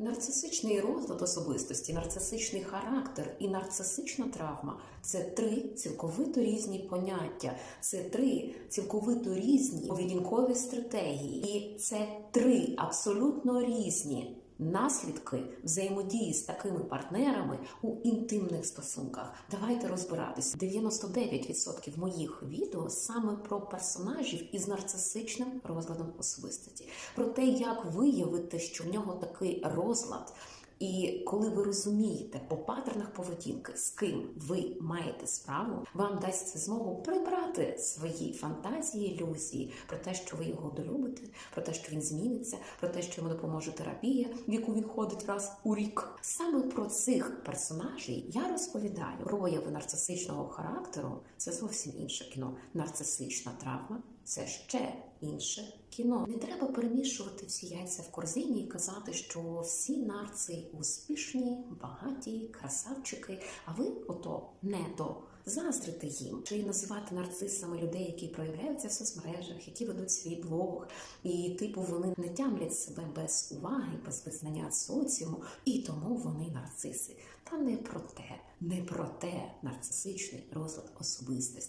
Нарцисичний розлад особистості, нарцисичний характер і нарцисична травма це три цілковито різні поняття, це три цілковито різні поведінкові стратегії, і це три абсолютно різні наслідки взаємодії з такими партнерами у інтимних стосунках. Давайте розбиратися. 99% моїх відео саме про персонажів із нарцисичним розладом особистості, про те, як виявити, що в нього такий розлад. І коли ви розумієте по паттернах поведінки, з ким ви маєте справу, вам дасть це змогу прибрати свої фантазії, ілюзії про те, що ви його долюбите, про те, що він зміниться, про те, що йому допоможе терапія, в яку він ходить раз у рік. Саме про цих персонажей я розповідаю. Прояви нарцисичного характеру це зовсім інше кіно. Нарцисична травма це ще інше кіно. Не треба перемішувати всі яйця в корзині і казати, що всі нарци успішні, багаті, красавчики, а ви ото не до. Заздрити їм чи називати нарцисами людей, які проявляються в соцмережах, які ведуть свій блог, і типу вони не тямлять себе без уваги, без визнання соціуму, і тому вони нарциси. Та не про те, не про те нарцисичний розлад особистості.